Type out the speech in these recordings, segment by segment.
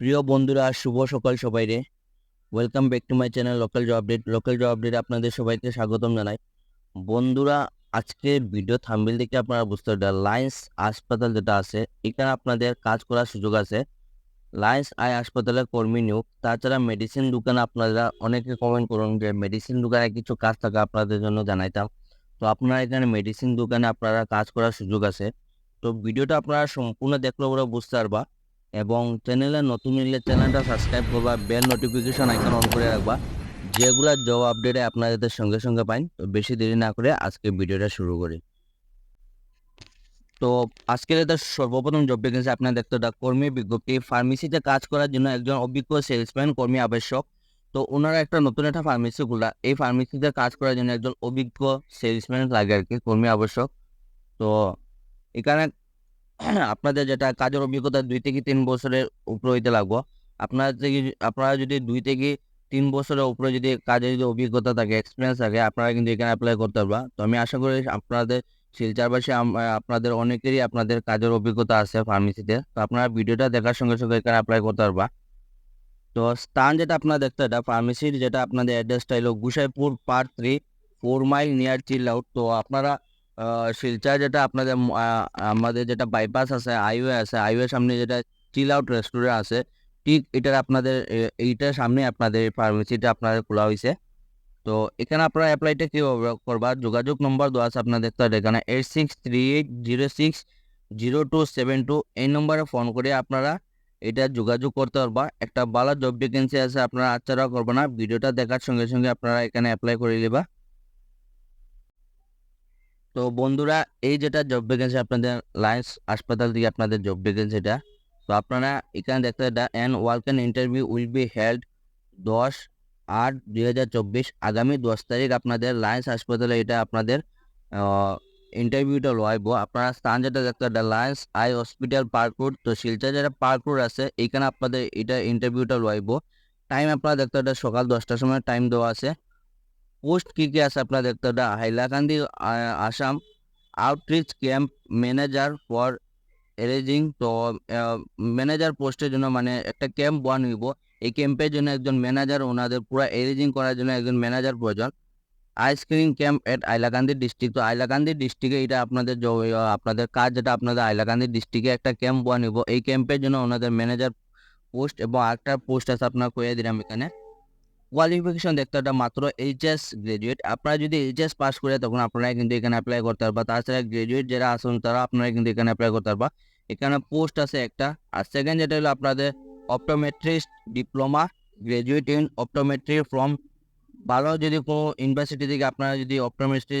প্রিয় বন্ধুরা, শুভ সকাল সবাই রে welcome back to my channel local job update local job update আপনাদের সবাইকে স্বাগতম জানাই। বন্ধুরা আজকে ভিডিও থাম্বিল দেখে আপনারা বুঝতে পারবেন লায়েন্স হাসপাতাল যেটা আছে, এখানে আপনাদের কাজ করার সুযোগ আছে। লায়েন্স আই হাসপাতালের কর্মী নিয়োগ, তাছাড়া মেডিসিন দোকানে আপনারা অনেকে কমেন্ট করুন যে মেডিসিন দোকানে কিছু কাজ থাকে আপনাদের জন্য জানাইতাম। তো আপনারা এখানে মেডিসিন দোকানে আপনারা কাজ করার সুযোগ আছে। তো ভিডিওটা আপনারা সম্পূর্ণ দেখলে ওরা বুঝতে পারবা। এবং চ্যানেলে নতুন নিলে চ্যানেলটা সাবস্ক্রাইব করবা বেল নোটিফিকেশন আইকন অন করে রাখবা। যেগুলা জব আপডেটে আপনাদের সঙ্গে সঙ্গে পাইন, তো বেশি দেরি না করে আজকে ভিডিওটা শুরু করি। তো আজকের এটা সর্বপ্রথম জব ভ্যাকেন্সি আপনার দেখতে দা কর্মী বিজ্ঞপ্তি। ফার্মেসিতে কাজ করার জন্য একজন অভিজ্ঞ সেলসম্যান কর্মী আবশ্যক। তো ওনারা একটা নতুন একটা ফার্মেসি খোলা এই ফার্মেসিতে কাজ করার জন্য একজন অভিজ্ঞ সেলসম্যান লাগে আর কি, কর্মী আবশ্যক। তো এখানে আপনাদের যেটা কাজের অভিজ্ঞতা দুই থেকে তিন বছরের উপরে হইতে লাগবো। আপনার থেকে আপনারা যদি দুই থেকে তিন বছরের উপরে যদি কাজের যদি অভিজ্ঞতা থাকে এক্সপিরিয়েন্স থাকে, আপনারা কিন্তু এখানে অ্যাপ্লাই করতে পারবা। তো আমি আশা করি আপনাদের শিলচারবাসী আপনাদের অনেকেরই আপনাদের কাজের অভিজ্ঞতা আছে ফার্মেসিতে তো আপনারা ভিডিওটা দেখার সঙ্গে সঙ্গে এখানে অ্যাপ্লাই করতে পারবা। তো স্থান যেটা আপনারা দেখতে, এটা ফার্মেসির যেটা আপনাদের অ্যাড্রেসটা হলো Gusaipur part three four mile near chill out তো আপনারা শিলচর যেটা আপনাদের আমাদের যেটা বাইপাস আছে হাইওয়ে আছে হাইওয়ে সামনে যেটা চিল আউট রেস্টুরেন্ট আছে, ঠিক এটার আপনাদের এইটার সামনে আপনাদের ফার্মেসিটা আপনাদের খোলা হয়েছে তো এখানে আপনারা অ্যাপ্লাইটা কীভাবে করবা? যোগাযোগ নম্বর দেওয়া আছে আপনাদের দেখতে হবে এখানে eight six three eight zero six zero two seven two এই নম্বরে ফোন করে আপনারা এটা যোগাযোগ করতে পারবা। একটা ভালো জব ভ্যাকেন্সি আছে, আপনারা আচ্ছাড়া করবে না, ভিডিওটা দেখার সঙ্গে সঙ্গে আপনারা এখানে অ্যাপ্লাই করে নেবা। তো বন্ধুরা, এই যেটা জব ভ্যাকেন্সি আপনাদের লায়েন্স হাসপাতাল থেকে আপনাদের জব ভ্যাকেন্সিটা তো আপনারা এখানে দেখতে এটা and walk in interview will be held দশ আট দুই হাজার চব্বিশ আগামী দশ তারিখ আপনাদের লায়েন্স হাসপাতালে এটা আপনাদের ইন্টারভিউটা লইব আপনারা স্থান যেটা দেখতে এটা Lions eye hospital park road তো শিলচর যেটা পার্ক রোড আছে এইখানে আপনাদের এটা ইন্টারভিউটা লইব টাইম আপনারা দেখতে পারেন সকাল দশটার সময় টাইম দেওয়া আছে। পোস্ট কী কী আছে আপনারা দেখতে পারেন Hailakandi Assam outreach camp manager for এরেজিং তো ম্যানেজার পোস্টের জন্য মানে একটা ক্যাম্প হইব এই ক্যাম্পের জন্য একজন ম্যানেজার, ওনাদের পুরো এরেজিং করার জন্য একজন ম্যানেজার প্রয়োজন। Ice cream camp at Hailakandi district. তো আইলাকান্দি ডিস্ট্রিক্টে এটা আপনাদের আপনাদের কাজ যেটা আপনাদের আইলাকান্দি ডিস্ট্রিক্টে একটা ক্যাম্প হইব এই ক্যাম্পের জন্য ওনাদের ম্যানেজার পোস্ট এবং আরেকটা পোস্ট আছে, আপনার কয়ে দিলাম এখানে। কোয়ালিফিকেশন দেখতে একটা মাত্র এইচএস গ্রাজুয়েট আপনারা যদি এইচএস পাস করে তখন আপনারা কিন্তু এখানে অ্যাপ্লাই করতে পারবা। তাছাড়া গ্রাজুয়েট যারা আছেন তারা আপনারা কিন্তু এখানে অ্যাপ্লাই করতে পারবা। এখানে পোস্ট আছে একটা। আর সেকেন্ড যেটা হলো আপনাদের optometrist diploma graduate in optometry from ভালো যদি কোনো ইউনিভার্সিটি থেকে আপনারা যদি অপটোমেট্রি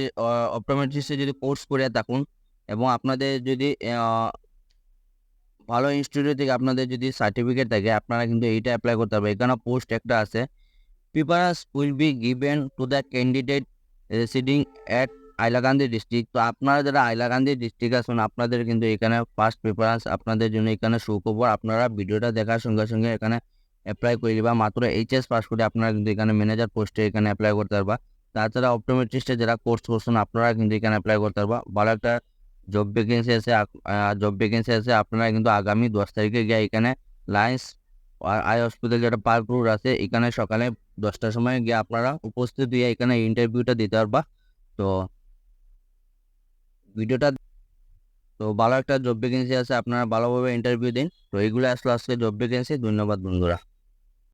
অপটোমেট্রিস্টে যদি কোর্স করে থাকুন এবং আপনাদের যদি ভালো ইনস্টিটিউট থেকে আপনাদের যদি সার্টিফিকেট থাকে, আপনারা কিন্তু এইটা অ্যাপ্লাই করতে পারবেন এখানে পোস্ট একটা আছে। Preference will be given to the candidate residing at Hailakandi district তো আপনারা যারা আইলাকান্দি ডিস্ট্রিক্ট আছেন, আপনাদের কিন্তু এখানে ফার্স্ট প্রিফারেন্স আপনাদের জন্য এখানে সুখবর। আপনারা ভিডিওটা দেখার সঙ্গে সঙ্গে এখানে অ্যাপ্লাই করে দিবা মাত্র এইচএস পাস করে আপনারা কিন্তু এখানে ম্যানেজার পোস্টে এখানে অ্যাপ্লাই করতে পারবা। তাছাড়া অপটোমেট্রিস্টে যারা কোর্স করছেন, আপনারা কিন্তু এখানে অ্যাপ্লাই করতে পারবা। ভালো একটা জব ভ্যাকেন্সি আছে। জব ভ্যাকেন্সি আছে। আপনারা কিন্তু আগামী দশ তারিখে গিয়ে এখানে লায়েন্স আই হসপিটাল যেটা পার্ক রোড আছে। এখানে সকালে দশটার সময় গিয়ে আপনারা উপস্থিত হয়ে এখানে ইন্টারভিউটা দিতে পারবা। তো ভিডিওটা তো ভালো একটা জব ভ্যাকেন্সি আছে, আপনারা ভালোভাবে ইন্টারভিউ দিন। তো এইগুলো আসলে আজকে জব ভ্যাকেন্সি ধন্যবাদ বন্ধুরা।